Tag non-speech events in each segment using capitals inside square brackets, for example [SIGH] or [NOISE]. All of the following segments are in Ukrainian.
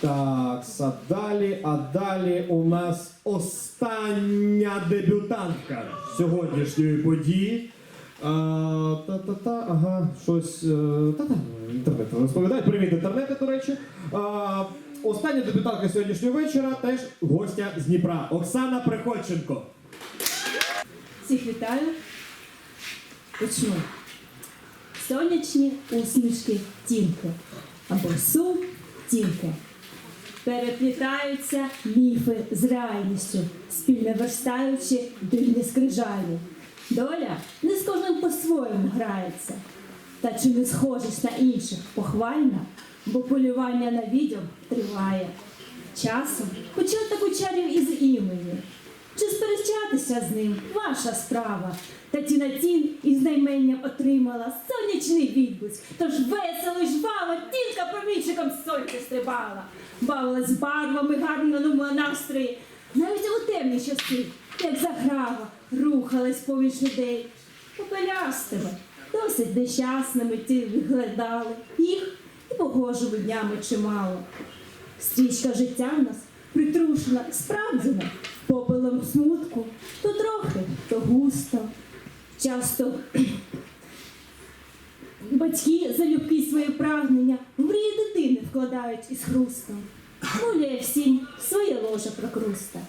Так, а далі, а далі у нас остання дебютантка сьогоднішньої події. Та-та-та, ага, щось. е, Та-та, інтернет розповідає. Привіт, інтернети, до речі. А, Остання дебютантка сьогоднішнього вечора теж гостя з Дніпра. Оксана Приходченко. Всіх вітаю. Почну. Сонячні усмішки тінки або сум тінки. Переплітаються міфи з реальністю, спільно верстаючи дивні скрижалі. Доля не з кожним по-своєму грається. Та чи не схожість на інших похвальна, бо полювання на відьом триває. Часом почав таку чарів із імені. Чи сперечатися з ним ваша справа? Та тіна тін із найменням отримала сонячний відблиск. Тож весело й жваво тільки промінчиком сонця стрибала. Бавилась барвами гарному настрої. Навіть у темні часи, як заграва, рухалась поміж людей. Попелястими, досить нещасними ті виглядали. Їх і погожими днями чимало. Стрічка життя в нас притрушена, справджена, попелом смутку, то трохи, то густо. Часто [CLEARS THROAT] батьки залюбки свої прагнення мрії дитини вкладають із хрустом. Муляє всім своє ложе прокруста.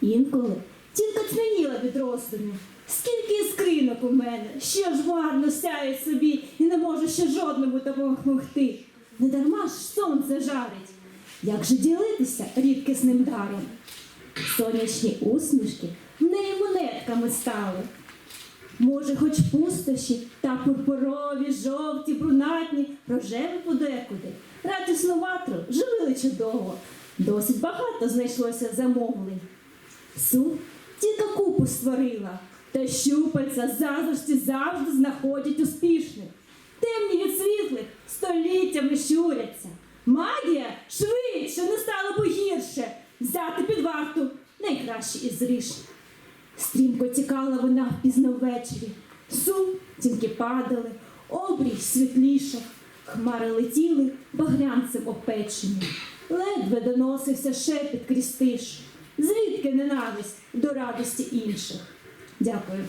Інколи тільки цмяніла від роздумів. Скільки іскринок у мене, що ж марно сяє собі і не може ще жодному допомогти. Не дарма ж сонце жарить. Як же ділитися рідкісним даром? Сонячні усмішки в неї монетками стали. Може, хоч пустощі та пурпурові, жовті, брунатні, рожеві подекуди. Ватру живили чудово. Досить багато знайшлося замовлень. Су тільки купу створила, та щупальця заздрості завжди знаходять успішних. Темні від світлих століттями щуряться. Магія швидше не стало б гірше. Взяти під варту найкраще із ріж. Стрімко тікала вона пізно ввечері. Сум тільки падали, обрій світлішав, хмари летіли багрянцем опечені. Ледве доносився шепіт крістиш. Звідки ненависть до радості інших? Дякую.